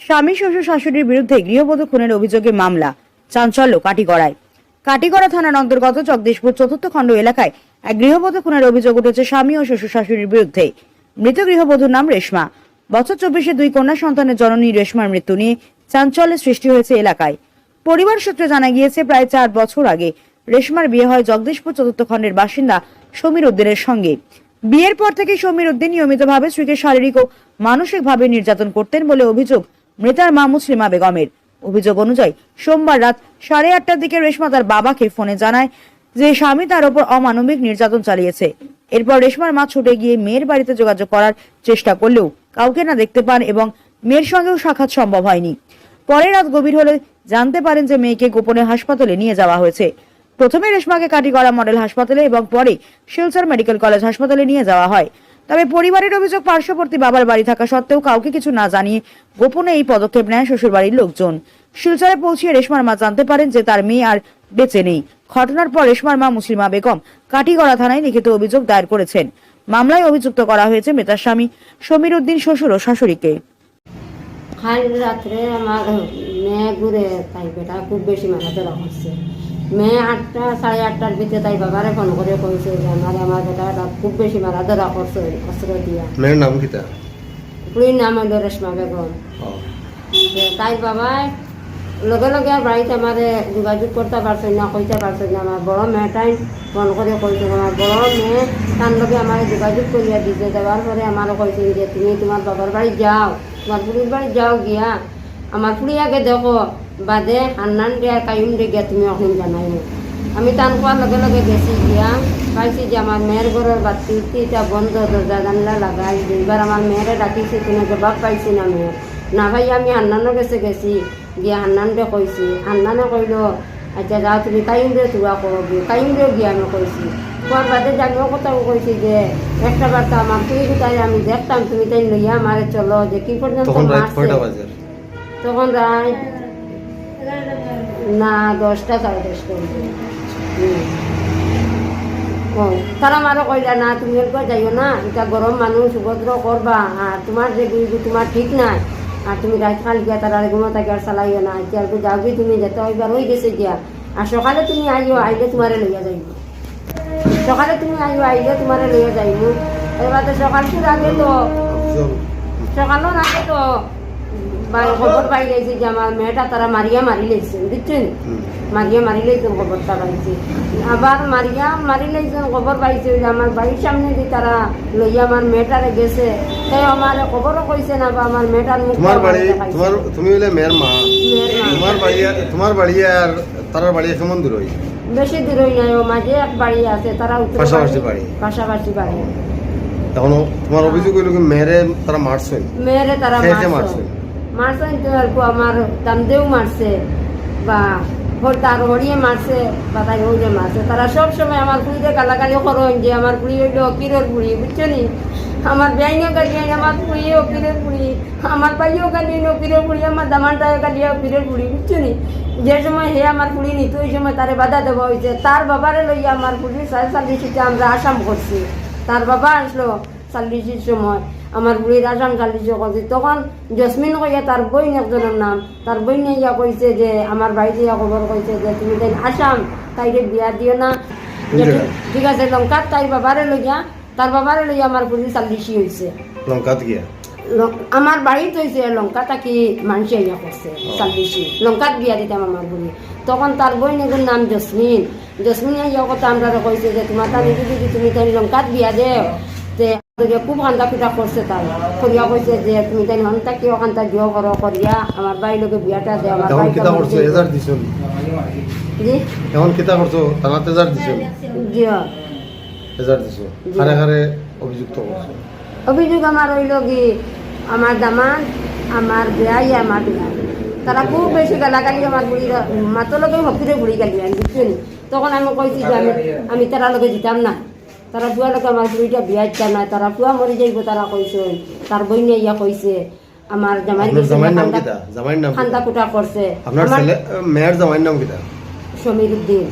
স্বামী, শ্বশুর, শাশুড়ির বিরুদ্ধে গৃহবধূ খুনের অভিযোগে মামলা। চাঞ্চল্য, কাটিগড়ায়। কাটিগড়া থানার অন্তর্গত জগদীশপুর চতুর্থ খণ্ড এলাকায় এক গৃহবধূ খুনের অভিযোগ উঠেছে স্বামী ও শ্বশুর শাশুড়ির বিরুদ্ধে। মৃত গৃহবধূর নাম রেশমা। বছর চব্বিশে দুই কন্যা সন্তানের জননী রেশমার মৃত্যু নিয়ে চাঞ্চল্যের সৃষ্টি হয়েছে এলাকায়। পরিবার সূত্রে জানা গিয়েছে, প্রায় চার বছর আগে রেশমার বিয়ে হয় জগদীশপুর চতুর্থ খণ্ডের বাসিন্দা সমীর উদ্দিনের সঙ্গে। বিয়ের পর থেকে সমীর উদ্দিন নিয়মিতভাবে স্ত্রীকে শারীরিক ও মানসিকভাবে নির্যাতন করতেন বলে অভিযোগ মৃতার মা মুসলিমা বেগমের। অভিযোগ অনুযায়ী, সোমবার রাত সাড়ে আটটার দিকে রেশমা তার বাবাকে ফোনে জানায় যে স্বামী তার উপর অমানবিক নির্যাতন চালিয়েছে। এরপর রেশমার মা ছুটে গিয়ে মেয়ের বাড়িতে যোগাযোগ করার চেষ্টা করলেও কাউকে না দেখতে পান এবং মেয়ের সঙ্গেও সাক্ষাৎ সম্ভব হয়নি। পরে রাত গভীর হলে জানতে পারেন যে মেয়েকে গোপনে হাসপাতালে নিয়ে যাওয়া হয়েছে। প্রথমে রেশমাকে কাটিগড়া মডেল হাসপাতালে এবং পরে শিলচর মেডিকেল কলেজ হাসপাতালে নিয়ে যাওয়া হয়। তবে পরিবারের অভিযোগ পার্শ্ববর্তী বাবার বাড়ি থাকা সত্ত্বেও কাউকে কিছু না জানিয়ে গোপনে এই পদক্ষেপ নেয় শ্বশুর বাড়ির লোকজন। শিলচরে পৌঁছিয়ে রেশমার মা জানতে পারেন যে তার মেয়ে আর বেঁচে নেই। ঘটনার পর রেশমার মা মুসলিমা বেগম কাটিগড়া থানায় লিখিত অভিযোগ দায়ের করেছেন। মামলায় অভিযুক্ত করা হয়েছে মেতার স্বামী সমীর উদ্দিন শ্বশুর ও শাশুড়িকে। কাল রাত্রে আমার মেয়ে ঘুরে তাই বেটা খুব বেশি মাথা ধরা করছে। মেয়ে আটটা সাড়ে আটটার ভিতরে তাই বাবারে ফোন করে কইছে যে আমার আমার বেটাটা খুব বেশি মাথা ধরা করছে অস্ত্র দিয়া। মেয়ের নাম কিতা পুরীর নাম হইল রেশমা বেগম। তাই বাবাই লগে লগে বাড়িতে আমারে যোগাযোগ করতে পারছে না কইতে পারছে না আমার বড় মেয়েটাই ফোন করে কইছে আমার বড় মেয়ে তার লগে আমার যোগাযোগ করিয়া দিতে দেওয়ার পরে আমারও কইছে যে তুমি তোমার বাবার বাড়ি যাও তোমার পুরীর বাড়ি যাও গিয়া। আমার আগে দেখো বাদে হান্নান দিয়া কায়ুম দিয়ে গিয়া তুমি এখন জানাইও আমি টান কোৱাৰ লগে লগে গেছি গিয়া পাইছি যে আমার মেয়ের ঘরের বাতি এটা বন্ধ দরজা জানলা লাগাই দুইবার আমার মেয়েরে ডাকিছি কোনো জবাব পাইছি না মেয়ের না ভাই আমি হান্নানো গেছে গেছি গিয়া হান্নানরে কইছি হান্নানে কইল আচ্ছা যাও তুমি কাইমরে তুয়া করবি কাইমরেও গিয়া আমি কইছি কোয়ার বাদে জানিও কথাও কইছি যে একটা বার্তা আমার তুই তাই আমি দেখতাম তুমি তাই লইয়া আমারে চলো যে কি পর্যন্ত তখন রাত না দশটা সাড়ে দশটা। তারা মারো কইলা না তুমি এরকম যাইও না এটা গরম মানুষ সুভদ্র করবা আর তোমার যে তোমার ঠিক নাই আর তুমি রাত খাল গিয়া তারা ঘুমো থাকে আর চালাইও না এতিয়া আর যাও কি তুমি যেতে হইবার হয়ে গেছে গিয়া আর সকালে তুমি আইও আইলে তোমারে লইয়া যাইব। সকালে তুমি আইও আইলে তোমারে লইয়া যাইব। এবার তো সকালটির আগে তো সকালের আগে তো খবর পাই গেছি যে আমার মেয়েটা তারা মারিয়া মারি বুঝছেন? মারিয়া মারি খবরটা পাইছি। আবার মারিয়া মারি খবর পাইছে যে আমার বাড়ির সামনে যে তারা লইয়া আমার মেয়েটারে গেছে তাই আমার খবরও কইছে না বা আমার মেয়েটার মুখ তোমার বাড়ি তোমার তুমি হইলে মেয়ের মা। তোমার বাড়ি তোমার বাড়ি আর তার বাড়ি কেমন দূর হই বেশি দূর হই ও মাঝে এক বাড়ি আছে তারা পাশাপাশি বাড়ি। পাশাপাশি বাড়ি। তোমার অভিযোগ হইল কি মেয়েরে তারা মারছে? মেয়েরে তারা মারছে? মারছে? মারছে তো আর আমার দামদেও মারছে বা তার হরিয়ে মারছে বা তাই হইলে মারছে তারা সব সময় আমার পুরীতে গালাগালি করেন যে আমার পুরী হইল অকিরের পুরী বুঝছ নি? আমার গালি আইন আমার পুরী অকিরের পুরী আমার গালি আইন অকিরের পুরী আমার দামানটায় গালি অকিরের পুরী বুঝছ নি? যে সময় হে আমার পুরী নিত ওই সময় তারে বাধা দেওয়া হয়েছে তার বাবারে লইয়া আমার পুরী সাড়ে চাল্লিশিতে আমরা আসাম করছি তার বাবা আসলো চাল্লিশের সময়। আমার বুড়ির আসাম চাল্লিশে করছি তখন জসমিন কইয়া তার বইন একজনের নাম তার বইন ইয়া কইছে যে আমার বাড়িতে ইয়া খবর কইছে যে তুমি তাই আসাম তাইকে বিয়া দিও না ঠিক- আছে লঙ্কার তাই বাবারে লইয়া তার বাবারে লইয়া আমার বুড়ি চাল্লিশি হয়েছে লঙ্কাত গিয়া আমার বাড়িতে হয়েছে লঙ্কা তাকি মানুষে ইয়া করছে চাল্লিশি লঙ্কাত বিয়া দিতাম আমার বুড়ি তখন তার বই নিজের নাম জসমিন জসমিন ইয়া কথা আমরা কইছে যে তোমার তার তুমি তাই লঙ্কাত বিয়া দেও খুব কান্দা পিঠা করছে তাই। করিয়া কইছে যে তুমি তাই কিয় কান্দা দিও করো করিয়া আমার বাড়ির লোকে বিয়াটা দে আমার এখন কিতা করছ এজার দিছুন জি? এখন কিতা করছ থানাতে এজার দিছুন জিও এজার দিছো। হারে হারে অভিযুক্ত করছ অভিযোগ আমার হইল কি আমার দামান আমার বিয়াই আমার বিয়াই তারা খুব বেশি গালাগালি আমার বুড়ি মাতো লগে হকিরে বুড়ি গালি আমি বুঝছেন তখন আমি কইছি যে আমি আমি তারা লগে দিতাম না। তারা বুয়া লোক আমার দুইটা বিয়া দিতাম না তারা বুয়া মরি যাইব তারা কইছে তার বইনে ইয়া কইছে আমার জামাই জামাইয়ের নাম কিটা জামাইয়ের নাম খান্দা কুটা করছে আপনার আমার ছেলে মেয়ের জামাইয়ের নাম কিটা সমীর উদ্দিন।